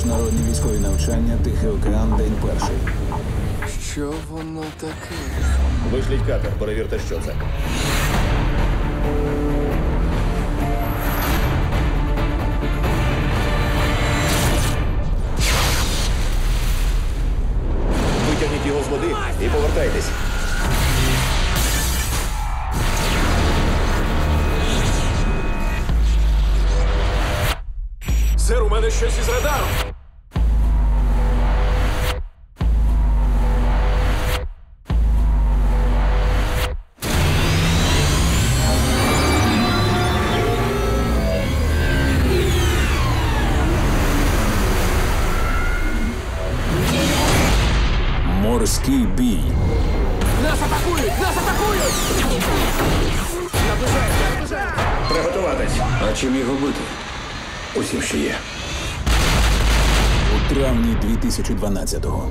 Міжнародні військові навчання, Тихий океан, день перший. Що воно таке? Вишліть катер, перевірте, що це. Витягніть його з води і повертайтесь. Сер, у мене щось із радаром. Морський бій. Нас атакують! Нас атакують! Наближається, наближається! Приготуватись. А чим його бити? Усім, що є. У травні 2012-го.